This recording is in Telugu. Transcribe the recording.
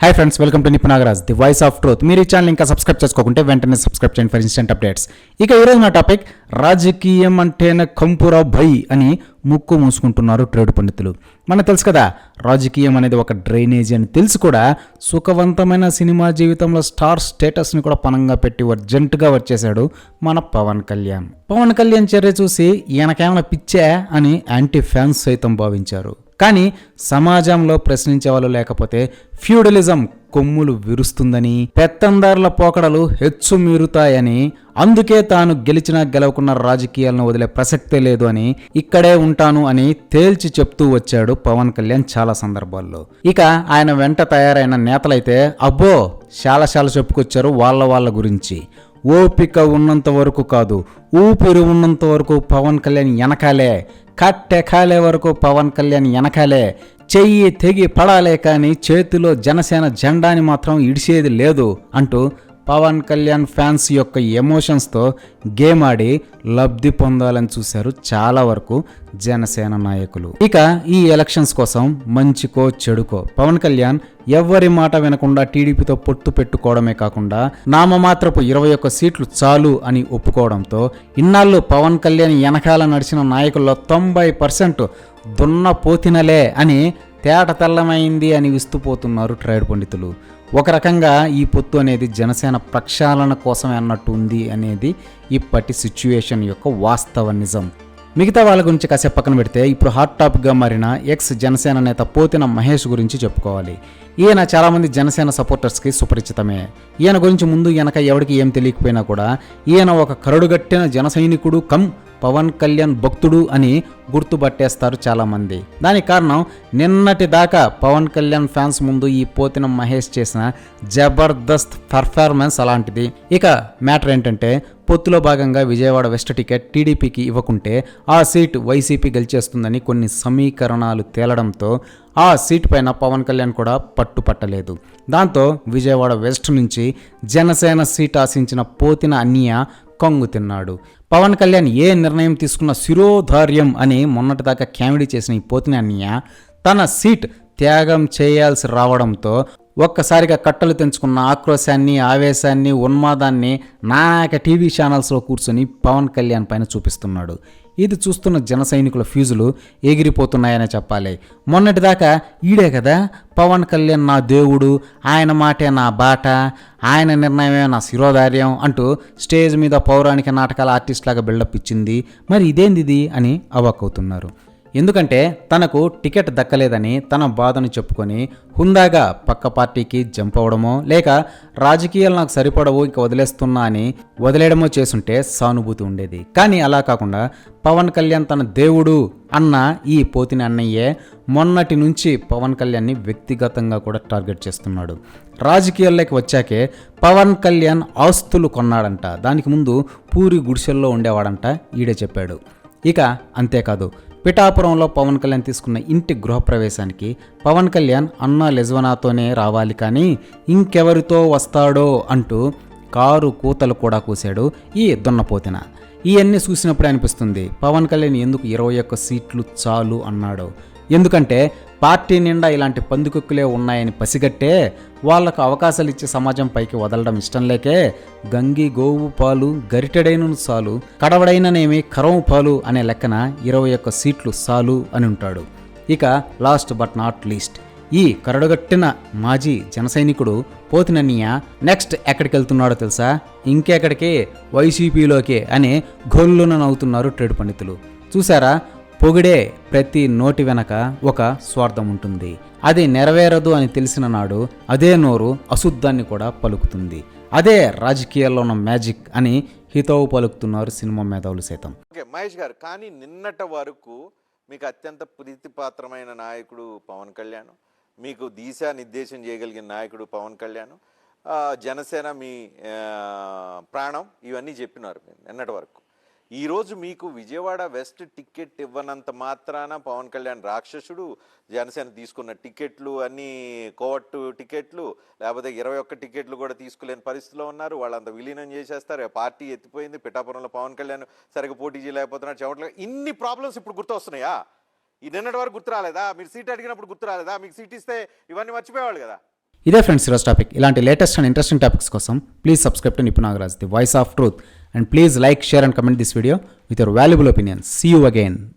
Hi friends welcome to Nipunagaraj the voice of truth మీరు ఈ ఛానల్ ఇంకా సబ్స్క్రైబ్ చేసుకోకుంటే వెంటనే సబ్స్క్రైబ్ చేయండి ఫర్ ఇన్స్టెంట్ అప్డేట్స్ ఇక ఈరోజు నా టాపిక్ రాజకీయం అంటేనే కంపురా భయ్ అని ముక్కు మూసుకుంటున్నారు ట్రేడ్ పండితులు. మనకు తెలుసు కదా రాజకీయం అనేది ఒక డ్రైనేజీ అని తెలిసి కూడా సుఖవంతమైన సినిమా జీవితంలో స్టార్ స్టేటస్ని కూడా పనంగా పెట్టి అర్జెంటుగా వచ్చేశాడు మన పవన్ కళ్యాణ్. పవన్ కళ్యాణ్ చర్య చూసి ఈయనకేమైనా పిచ్చే అని యాంటీ ఫ్యాన్స్ సైతం భావించారు. కానీ సమాజంలో ప్రశ్నించే వాళ్ళు లేకపోతే ఫ్యూడలిజం కొమ్ములు విరుస్తుందని పెత్తందారుల పోకడలు హెచ్చు మీరుతాయని అందుకే తాను గెలిచినా గెలవకున్న రాజకీయాలను వదిలే ప్రసక్తే లేదు అని ఇక్కడే ఉంటాను అని తేల్చి చెప్తూ వచ్చాడు పవన్ కళ్యాణ్ చాలా సందర్భాల్లో. ఇక ఆయన వెంట తయారైన నేతలైతే అబ్బో చాలా చాలా చెప్పుకొచ్చారు వాళ్ళ వాళ్ళ గురించి. ఓపిక ఉన్నంత వరకు కాదు ఊపిరి ఉన్నంత వరకు పవన్ కళ్యాణ్ వెనకాలే కట్టెకాలే వరకు పవన్ కళ్యాణ్ వెనకాలే చెయ్యి తెగి పడాలే కానీ చేతిలో జనసేన జెండాని మాత్రం ఇడిసేది లేదు అంటూ పవన్ కళ్యాణ్ ఫ్యాన్స్ యొక్క ఎమోషన్స్తో గేమ్ ఆడి లబ్ధి పొందాలని చూశారు చాలా వరకు జనసేన నాయకులు. ఇక ఈ ఎలక్షన్స్ కోసం మంచికో చెడుకో పవన్ కళ్యాణ్ ఎవ్వరి మాట వినకుండా టీడీపీతో పొత్తు పెట్టుకోవడమే కాకుండా నామమాత్రపు ఇరవై ఒక్క సీట్లు చాలు అని ఒప్పుకోవడంతో ఇన్నాళ్ళు పవన్ కళ్యాణ్ వెనకాల నడిచిన నాయకుల్లో తొంభై పర్సెంట్ దున్న పోతినలే అని తేట తెల్లమైంది అని విస్తుపోతున్నారు ట్రైడ్ పండితులు. ఒక రకంగా ఈ పొత్తు అనేది జనసేన ప్రక్షాళన కోసమే అన్నట్టు ఉంది అనేది ఇప్పటి సిచ్యువేషన్ యొక్క వాస్తవ నిజం. మిగతా వాళ్ళ గురించి కాసేపు పక్కన పెడితే ఇప్పుడు హాట్ టాపిక్గా మారిన ఎక్స్ జనసేన నేత పోతిన మహేష్ గురించి చెప్పుకోవాలి. ఈయన చాలామంది జనసేన సపోర్టర్స్కి సుపరిచితమే. ఈయన గురించి ముందు వెనక ఎవరికి ఏం తెలియకపోయినా కూడా ఈయన ఒక కరడుగట్టిన జన సైనికుడు కమ్ పవన్ కళ్యాణ్ భక్తుడు అని గుర్తుపట్టేస్తారు చాలామంది. దానికి కారణం నిన్నటి దాకా పవన్ కళ్యాణ్ ఫ్యాన్స్ ముందు ఈ పోతిన మహేష్ చేసిన జబర్దస్త్ పర్ఫార్మెన్స్ అలాంటిది. ఇక మ్యాటర్ ఏంటంటే పొత్తులో భాగంగా విజయవాడ వెస్ట్ టికెట్ టీడీపీకి ఇవ్వకుంటే ఆ సీట్ వైసీపీ గెలిచేస్తుందని కొన్ని సమీకరణాలు తేలడంతో ఆ సీట్ పైన పవన్ కళ్యాణ్ కూడా పట్టుపట్టలేదు దాంతో విజయవాడ వెస్ట్ నుంచి జనసేన సీట్ ఆశించిన పోతిన అన్నయ్య కొంగు తిన్నాడు. పవన్ కళ్యాణ్ ఏ నిర్ణయం తీసుకున్న శిరోధార్యం అని మొన్నటిదాకా కామెడీ చేసిన ఈ పోతిన అన్నయ్య తన సీట్ త్యాగం చేయాల్సి రావడంతో ఒక్కసారిగా కట్టలు తెంచుకున్న ఆక్రోశాన్ని ఆవేశాన్ని ఉన్మాదాన్ని నానాక టీవీ ఛానల్స్లో కూర్చొని పవన్ కళ్యాణ్ పైన చూపిస్తున్నాడు. ఇది చూస్తున్న జన సైనికుల ఫ్యూజులు ఎగిరిపోతున్నాయనే చెప్పాలి. మొన్నటిదాకా ఈడే కదా పవన్ కళ్యాణ్ నా దేవుడు ఆయన మాటే నా బాట ఆయన నిర్ణయమే నా శిరోధార్యం అంటూ స్టేజ్ మీద పౌరాణిక నాటకాల ఆర్టిస్ట్ లాగా బిల్డప్ ఇచ్చింది. మరి ఇదేంది ఇది అని అవాక్కవుతున్నారు ఎందుకంటే తనకు టికెట్ దక్కలేదని తన బాధను చెప్పుకొని హుందాగా పక్క పార్టీకి జంప్ అవడమో లేక రాజకీయాలు నాకు సరిపడవు ఇంక వదిలేస్తున్నా అని వదిలేయడమో చేసుంటే సానుభూతి ఉండేది. కానీ అలా కాకుండా పవన్ కళ్యాణ్ తన దేవుడు అన్న ఈ పోతిని అన్నయ్యే మొన్నటి నుంచి పవన్ కళ్యాణ్ని వ్యక్తిగతంగా కూడా టార్గెట్ చేస్తున్నాడు. రాజకీయాల్లోకి వచ్చాకే పవన్ కళ్యాణ్ ఆస్తులు కొన్నాడంట. దానికి ముందు పూరి గుడిసెల్లో ఉండేవాడంట ఈడే చెప్పాడు. ఇక అంతేకాదు పిఠాపురంలో పవన్ కళ్యాణ్ తీసుకున్న ఇంటి గృహప్రవేశానికి పవన్ కళ్యాణ్ అన్న లెజ్వనాతోనే రావాలి కానీ ఇంకెవరితో వస్తాడో అంటూ కారు కూతలు కూడా కూశాడు ఈ దున్నపోతిన ఇవన్నీ చూసినప్పుడే అనిపిస్తుంది పవన్ కళ్యాణ్ ఎందుకు ఇరవై ఒక్క సీట్లు చాలు అన్నాడు. ఎందుకంటే పార్టీ నిండా ఇలాంటి పందికొక్కులే ఉన్నాయని పసిగట్టే వాళ్ళకు అవకాశాలు ఇచ్చి సమాజం పైకి వదలడం ఇష్టం లేకే గంగి గోవు పాలు గరిటెడైన సాలు కడవడైననేమి కరవు పాలు అనే లెక్కన ఇరవై ఒక్క సీట్లు సాలు అని ఉంటాడు. ఇక లాస్ట్ బట్ నాట్ లీస్ట్ ఈ కరడుగట్టిన మాజీ జనసైనికుడు పోతినన్నయ్య నెక్స్ట్ ఎక్కడికి వెళ్తున్నాడో తెలుసా? ఇంకెక్కడికి? వైసీపీలోకే అని గొల్లున నవ్వుతున్నారు ట్రేడ్ పండితులు. చూసారా? పొగిడే ప్రతి నోటి వెనక ఒక స్వార్థం ఉంటుంది. అది నెరవేరదు అని తెలిసిన నాడు అదే నోరు అశుద్ధాన్ని కూడా పలుకుతుంది. అదే రాజకీయాల్లో ఉన్న మ్యాజిక్ అని హితవు పలుకుతున్నారు సినిమా మేధావులు సైతం. ఓకే మహేష్ గారు కానీ నిన్నట వరకు మీకు అత్యంత ప్రీతిపాత్రమైన నాయకుడు పవన్ కళ్యాణ్ మీకు దిశా నిర్దేశం చేయగలిగిన నాయకుడు పవన్ కళ్యాణ్ జనసేన మీ ప్రాణం ఇవన్నీ చెప్పినారు నిన్నటి వరకు. ఈరోజు మీకు విజయవాడ వెస్ట్ టికెట్ ఇవ్వనంత మాత్రాన పవన్ కళ్యాణ్ రాక్షసుడు జనసేన తీసుకున్న టికెట్లు అన్నీ కోవట్టు టికెట్లు లేకపోతే ఇరవై ఒక్క టికెట్లు కూడా తీసుకోలేని పరిస్థితిలో ఉన్నారు. వాళ్ళంతా విలీనం చేసేస్తారు. పార్టీ ఎత్తిపోయింది. పిఠాపురంలో పవన్ కళ్యాణ్ సరిగ్గా పోటీ చేయలేకపోతున్నారు చెవట్ల ఇన్ని ప్రాబ్లమ్స్ ఇప్పుడు గుర్తొస్తున్నాయా? ఈ నిన్నటి వరకు గుర్తు రాలేదా? మీరు సీట్ అడిగినప్పుడు గుర్తు రాలేదా? మీకు సీట్ ఇస్తే ఇవన్నీ మర్చిపోయేవాళ్ళు కదా. ఇదే ఫ్రెండ్స్ ఈరోజు టాపిక్ ఇలాంటి లేటెస్ట్ అండ్ ఇంట్రెస్టింగ్ టాపిక్స్ కోసం please subscribe to Nipun Nagaraj the voice of truth And please like, share and comment this video with your valuable opinions. See you again.